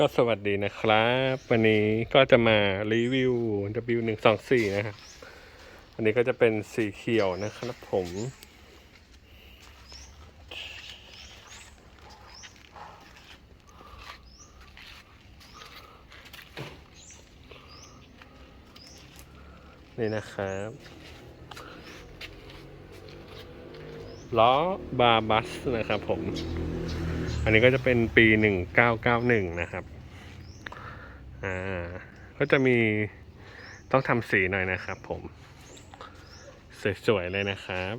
ก็สวัสดีนะครับ วันนี้ก็จะมารีวิว W124 นะครับอันนี้ก็จะเป็นสีเขียวนะครับผม นี่นะครับล้อบาบัสนะครับผม อันนี้ก็จะเป็นปี 1991 นะครับ อ่า ก็จะมีต้องทำสีหน่อยนะครับผม สวยๆเลยนะครับ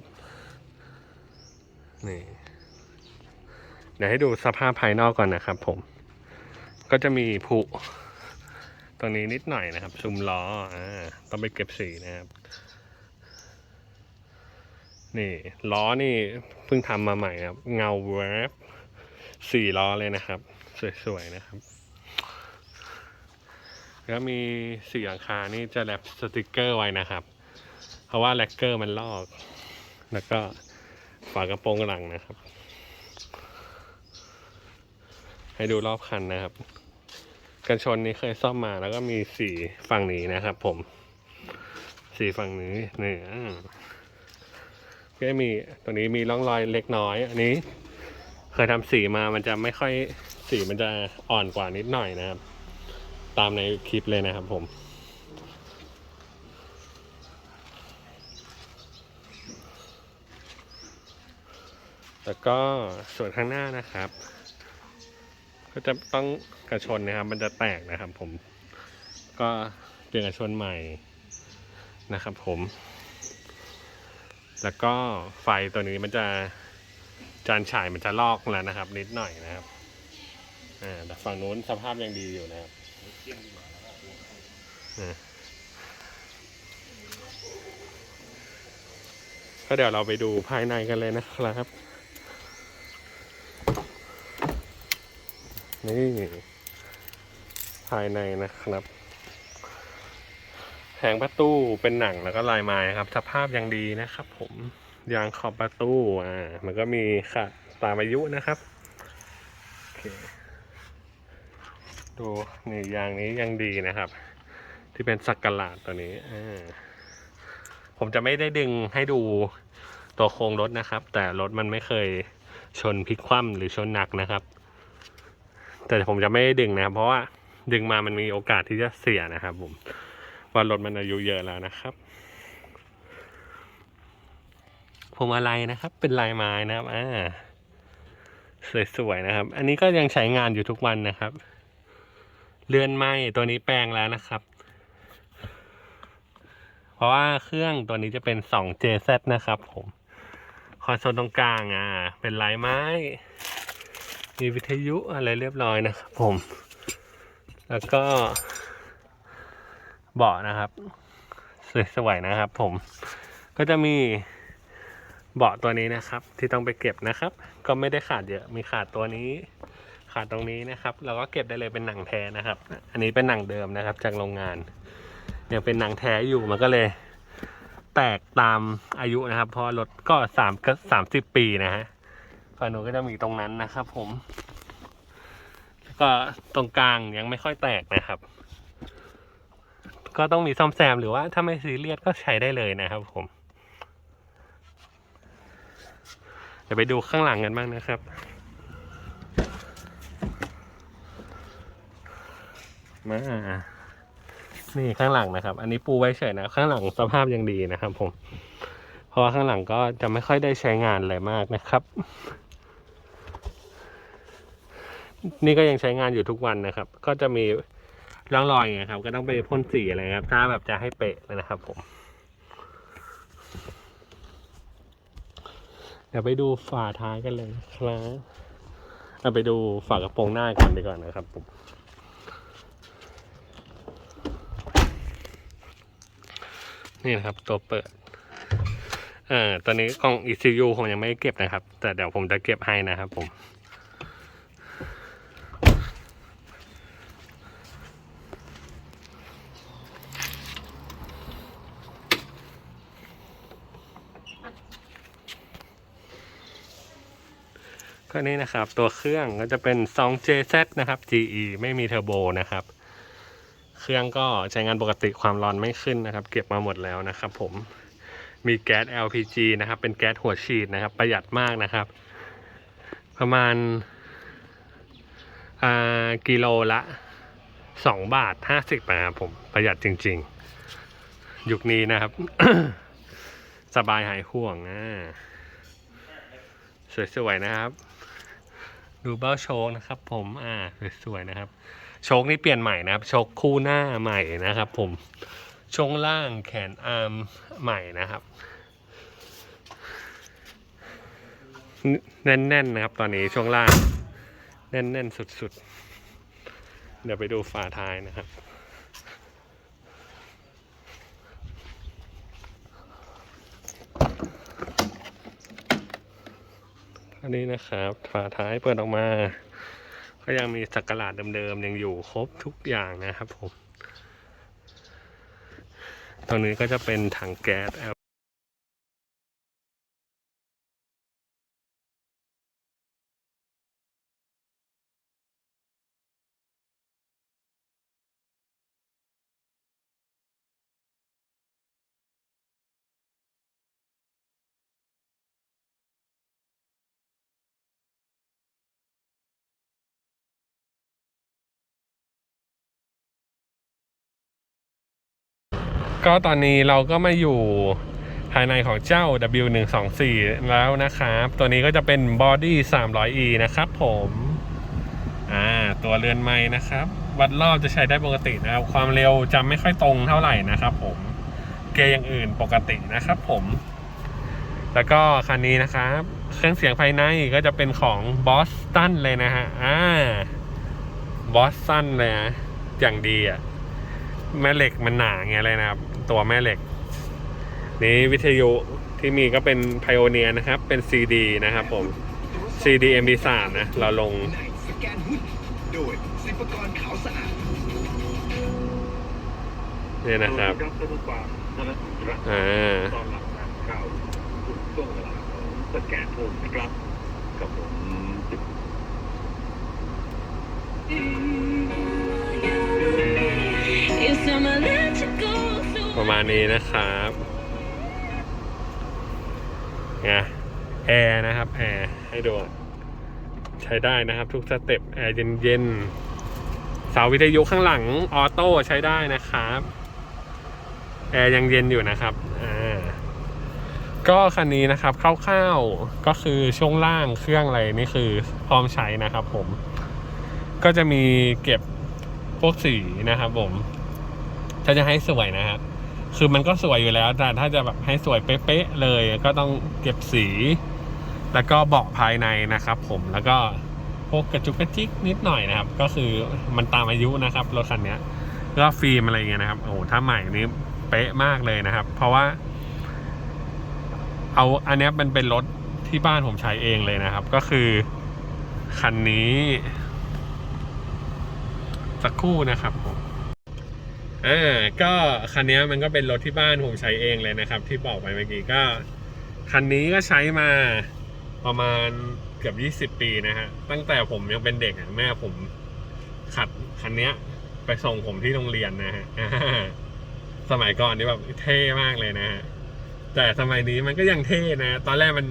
นี่ เดี๋ยวให้ดูสภาพภายนอกก่อนนะครับผม ก็จะมีผุตรงนี้นิดหน่อยนะครับ ชุมล้อ อ่า ต้องไปเก็บสีนะครับนี่ล้อนี่เพิ่งทำมาใหม่ครับ เงาแวบ สี่ล้อเลยนะครับ สวยๆนะครับ แล้วมีสี่หลังคานี่จะแรปสติกเกอร์ไว้นะครับ เพราะว่าแลกเกอร์มันลอก แล้วก็ฝากระโปรงหลังนะครับ ให้ดูรอบคันนะครับ กันชนนี้เคยซ่อมมาแล้วก็มีสีฝั่งนี้นะครับผมสีฝั่งนี้นี่อ่าก็มีตรงนี้มีร่องรอยเล็กน้อย อันนี้ เคยทำสีมามันจะไม่ค่อยสีมันจะอ่อนกว่านิดหน่อยนะครับ ตามในคลิปเลยนะครับผมแล้วก็ส่วนข้างหน้านะครับ ก็จะต้องกระชนนะครับ มันจะแตกนะครับ ผมก็เปลี่ยนกระชนใหม่นะครับ ผม แล้วก็ไฟตัวนี้มันจะ จานฉายมันจะลอกแล้วนะครับ นิดหน่อยนะครับอ่าแต่ฝั่งนู้นสภาพยังดีอยู่นะครับอ่าก็เดี๋ยวเราไปดูภายในกันเลยนะครับ นี่ ภายในนะครับแผงประตูเป็นหนังแล้วก็ลายไม้ครับ สภาพยังดีนะครับผม ยางขอบประตูอ่ามันก็มีค่ะตามอายุนะครับโอเคดูนี่ยางนี้ยังดีนะครับ ที่เป็นสักกะลาดตัวนี้อ่าผมจะไม่ได้ดึงให้ดูตัวโครงรถนะครับ แต่รถมันไม่เคยชนพลิกคว่ำหรือชนหนักนะครับ แต่ผมจะไม่ได้ดึงนะครับเพราะว่าดึงมามันมีโอกาสที่จะเสียนะครับผมว่ารถมันอายุเยอะแล้วนะครับ พวงมาลัยนะครับ เป็นลายไม้นะครับอ่าสวยๆนะครับ อันนี้ก็ยังใช้งานอยู่ทุกวันนะครับ เลื่อนไหมตัวนี้แปลงแล้วนะครับ เพราะว่าเครื่องตัวนี้จะเป็น 2JZ นะครับ ผมคอนโซลตรงกลางอ่าเป็นลายไม้ มีวิทยุอะไรเรียบร้อยนะครับผม แล้วก็เบาะนะครับสวยๆนะครับผมก็จะมี เบาะตัวนี้นะครับ ที่ต้องไปเก็บนะครับ ก็ไม่ได้ขาดเยอะมีขาดตัวนี้ ขาดตรงนี้นะครับเราก็เก็บได้เลยเป็นหนังแท้นะครับ อันนี้เป็นหนังเดิมนะครับ จากโรงงานยังเป็นหนังแท้อยู่มันก็เลย แตกตามอายุนะครับพราะรถก็สามก็สามสิบปีนะฮะฝั่งนู้นก็จะมีตรงนั้นนะครับ ผมแล้วก็ตรงกลางยังไม่ค่อยแตกนะครับ ก็ต้องมีซ่อมแซมหรือว่าถ้าไม่ซีเรียสก็ใช้ได้เลยนะครับ ผม เดี๋ยวไปดูข้างหลังกันบ้างนะครับ มา นี่ข้างหลังนะครับ อันนี้ปูไว้เฉยนะ ข้างหลังสภาพยังดีนะครับ ผม เพราะว่าข้างหลังก็จะไม่ค่อยได้ใช้งานอะไรมากนะครับ นี่ก็ยังใช้งานอยู่ทุกวันนะครับ ก็จะมีร่องรอยไงครับ ก็ต้องไปพ่นสีอะไรครับ ถ้าแบบจะให้เป๊ะเลยนะครับ ผม ดี๋ยวไปดูฝาท้ายกันเลยครับเอาไปดูฝากระโปรงหน้ากันดีกว่อนนะครับผมนี่นะครับตัวเปิดเอ่อตอนนี้กล่อง ECU ผมยังไม่ได้เก็บนะครับ แต่เดี๋ยวผมจะเก็บให้นะครับผม ก็นี่นะครับ ตัวเครื่องก็จะเป็น 2JZ นะครับ GE ไม่มีเทอร์โบนะครับ เครื่องก็ใช้งานปกติความร้อนไม่ขึ้นนะครับ เก็บมาหมดแล้วนะครับ ผมมีแก๊ส LPG นะครับ เป็นแก๊สหัวฉีดนะครับ ประหยัดมากนะครับ ประมาณกิโลละ 2 บาท 50นะครับผมประหยัดจริง ๆ ยุคนี้นะครับ สบายหายห่วงอ่าสวยๆนะครับ ดูเบ้าโชกนะครับ ผมอ่าสวยๆนะครับ โชกนี่เปลี่ยนใหม่นะครับ โชกคู่หน้าใหม่นะครับ ผมช่วงล่างแขนอาร์มใหม่นะครับ แน่นๆนะครับ ตอนนี้ช่วงล่าง แน่นๆ สุดๆ เดี๋ยวไปดูฝาท้ายนะครับ อันนี้นะครับฝาท้ายเปิดออกมา ก็ยังมีสักหลาดเดิมๆยังอยู่ครบทุกอย่างนะครับผมตรงนี้ก็จะเป็นถังแก๊ส ก็ตอนนี้เราก็มาอยู่ภายในของเจ้า W124 แล้วนะครับ ตัวนี้ก็จะเป็น Body 300E นะครับผมอ่าตัวเรือนไม้นะครับ วัดรอบจะใช้ได้ปกตินะครับ ความเร็วจะไม่ค่อยตรงเท่าไหร่นะครับผมเกียร์อย่างอื่นปกตินะครับผม แล้วก็คันนี้นะครับ เครื่องเสียงภายในก็จะเป็นของ Boston เลยนะฮะอ่า Boston เลยนะอย่างดีอะแม่เหล็กมันหนาไงเลยนะครับ ตัวแม่เหล็ก นี้วิทยุที่มีก็เป็น Pioneer นะครับ เป็น CD นะครับผม CD MP3 นะ เราลงในสแกนหุ้นโดยสิบกรขาวสะอาดเนี่ยนะครับครับท่านผู้ฟังท่านผู้รักอ่าตอนหลังงานข่าวทุกช่วงเวลาของสแกนโฮมนะครับกับผมจุด Yes, ประมาณนี้นะครับไงแอร์นะครับแอร์ให้ดูใช้ได้นะครับ ทุกสเต็ปแอร์เย็นๆเสาวิทยุข้างหลังออโต้ใช้ได้นะครับแอร์ยังเย็นอยู่นะครับอ่าก็คันนี้นะครับคร่าวๆก็คือช่วงล่างเครื่องอะไรนี่คือพร้อมใช้นะครับผม ก็จะมีเก็บพวกสีนะครับผมถ้าจะให้สวยนะครับ คือมันก็สวยอยู่แล้วแต่ถ้าจะแบบให้สวยเป๊ะๆเลย ก็ต้องเก็บสี แล้วก็เบาะภายในนะครับผมแล้วก็พวกกระจุกกระจิกนิดหน่อยนะครับ ก็คือมันตามอายุนะครับรถคันนี้ก็ฟิล์มอะไรเงี้ยนะครับโอ้โหถ้าใหม่นี้เป๊ะมากเลยนะครับ เพราะว่า เอาอันนี้มันเป็นรถที่บ้านผมใช้เองเลยนะครับ ก็คือคันนี้ สักครู่นะครับผม อ่าก็คันนี้มันก็เป็นรถที่บ้านผมใช้เองเลยนะครับ ที่บอกไปเมื่อกี้ก็ คันนี้ก็ใช้มาประมาณเกือบ 20 ปีนะฮะตั้งแต่ผมยังเป็นเด็กแม่ผมขัดคันนี้ไปส่งผมที่โรงเรียนนะฮะสมัยก่อนนี่แบบเท่มากเลยนะฮะแต่สมัยนี้มันก็ยังเท่นะ ตอนแรกมัน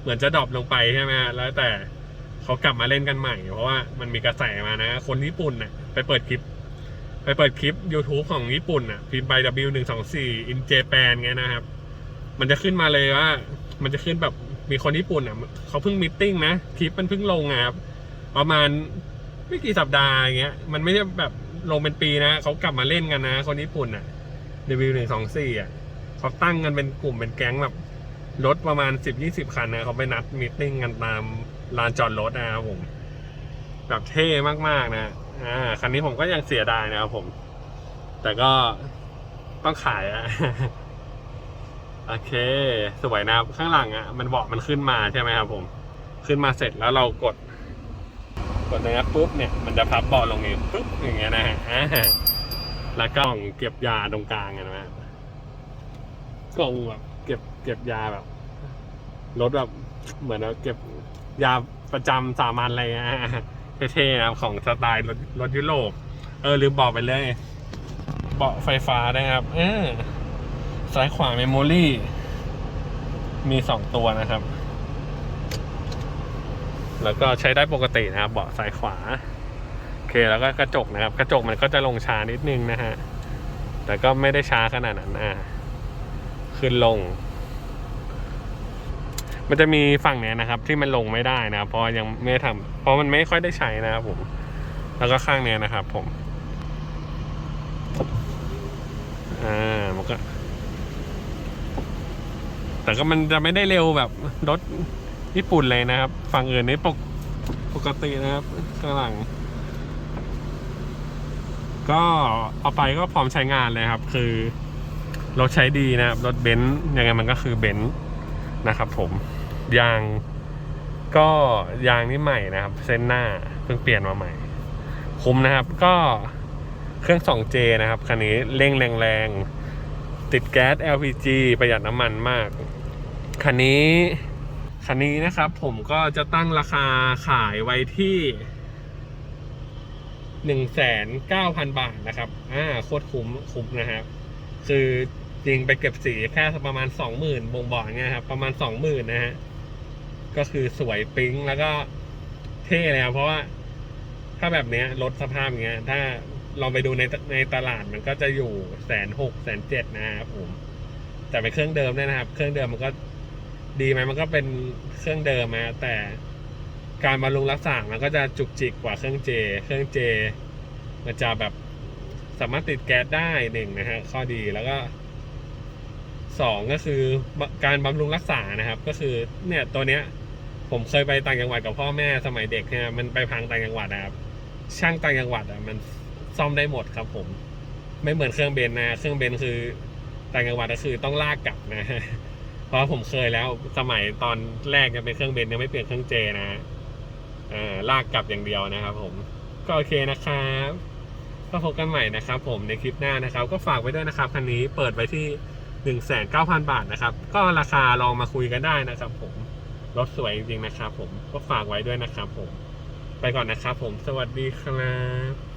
เหมือนจะดรอปลงไปใช่ไหมแล้วแต่เขากลับมาเล่นกันใหม่ เพราะว่ามันมีกระแสมานะ คนญี่ปุ่นน่ะไปเปิดคลิป ไปเปิดคลิป YouTube ของญี่ปุ่นอะพิมพ์ไป W124 in Japan ไงนะครับ มันจะขึ้นมาเลยว่า มันจะขึ้นแบบมีคนญี่ปุ่นอะเขาเพิ่งมิทติ้งนะคลิปมันเพิ่งลงอะครับประมาณไม่กี่สัปดาห์อย่างเงี้ย มันไม่ใช่แบบลงเป็นปีนะเขากลับมาเล่นกันนะ คนญี่ปุ่นอะ W124 อะเขาตั้งกันเป็นกลุ่มเป็นแก๊งแบบรถประมาณ10-20คันนะเขาไปนัดมิทติ้งกันตามลานจอดรถนะครับผมแบบเท่มากๆนะ อ่าคันนี้ผมก็ยังเสียดายนะครับผม แต่ก็ต้องขายอะโอเค สวยนะครับ ข้างหลังอะมันเบาะมันขึ้นมาใช่ไหมครับผม ขึ้นมาเสร็จแล้วเรากด กดตรงนี้ปุ๊บเนี่ยมันจะพับเบาะลงเองปุ๊บอย่างเงี้ยนะฮะอ่าแล้วก็กล่องเก็บยาตรงกลางอะนะฮะกล่องแบบเก็บเก็บยาแบบรถแบบเหมือนเราเก็บยาประจำสามัญอะไรเงี้ย เท่ๆนะครับของสไตล์รถรถยุโรป เออลืมบอกไปเลย เบาะไฟฟ้านะครับ เออซ้ายขวาเมมโมรี่มีสองตัวนะครับ แล้วก็ใช้ได้ปกตินะครับ เบาะซ้ายขวา โอเคแล้วก็กระจกนะครับ กระจกมันก็จะลงช้านิดนึงนะฮะ แต่ก็ไม่ได้ช้าขนาดนั้นอะขึ้นลง มันจะมีฝั่งเนี้ยนะครับ ที่มันลงไม่ได้นะครับเพราะยังไม่ได้ทำเพราะมันไม่ค่อยได้ใช้นะครับผม แล้วก็ข้างเนี้ยนะครับ ผมอ่ามันก็ แต่ก็มันจะไม่ได้เร็วแบบรถญี่ปุ่นเลยนะครับ ฝั่งอื่นนี่ปกปกตินะครับข้างหลัง ก็เอาไปก็พร้อมใช้งานเลยครับ คือรถใช้ดีนะครับ รถเบนซ์ยังไงมันก็คือเบนซ์นะครับผม ยาง ก็ยางนี่ใหม่นะครับ เส้นหน้าเพิ่งเปลี่ยนมาใหม่ คุ้มนะครับก็เครื่อง 2J นะครับคันนี้เร่งแรงๆ ติดแก๊ส LPG ประหยัดน้ำมันมาก คันนี้คันนี้นะครับผมก็จะตั้งราคาขายไว้ที่หนึ่งแสนเก้าพันบาทนะครับอ่าโคตรคุ้มคุ้มนะครับ คือจริงไปเก็บสีแค่ประมาณสองหมื่นบ่งบอกเนี่ยครับ ประมาณสองหมื่นนะฮะ ก็คือสวยปิ๊งแล้วก็เท่เลยครับเพราะว่าถ้าแบบเนี้ยรถสภาพอย่างเงี้ย ถ้าลองไปดูในในตลาดมันก็จะอยู่แสนหกแสนเจ็ดนะครับผมแต่เป็นเครื่องเดิมด้วยนะครับ เครื่องเดิมมันก็ดีไหมมันก็เป็นเครื่องเดิมนะแต่การบำรุงรักษา มันก็จะจุกจิกกว่าเครื่องเจ เครื่องเจ มันจะแบบสามารถติดแก๊สได้หนึ่งนะฮะข้อดีแล้วก็สองก็คือการบำรุงรักษานะครับ ก็คือเนี่ยตัวเนี้ย ผมเคยไปต่างจังหวัดกับพ่อแม่สมัยเด็กเนี่ยมันไปพังต่างจังหวัดนะครับ ช่างต่างจังหวัดอะมันซ่อมได้หมดครับ ผม ไม่เหมือนเครื่องเบนนะ เครื่องเบนคือต่างจังหวัดก็คือต้องลากกลับนะเพราะผมเคยแล้วสมัยตอนแรกยังเป็นเครื่องเบนยังไม่เปลี่ยนเครื่องเจนะเออลากกลับอย่างเดียวนะครับ ผมก็โอเคนะครับก็พบกันใหม่นะครับ ผมในคลิปหน้านะครับ ก็ฝากไว้ด้วยนะครับคันนี้เปิดไว้ที่หนึ่งแสนเก้าพันบาทนะครับ ก็ราคาลองมาคุยกันได้นะครับผม รถสวยจริงๆนะครับผมก็ฝากไว้ด้วยนะครับผม ไปก่อนนะครับผมสวัสดีครับ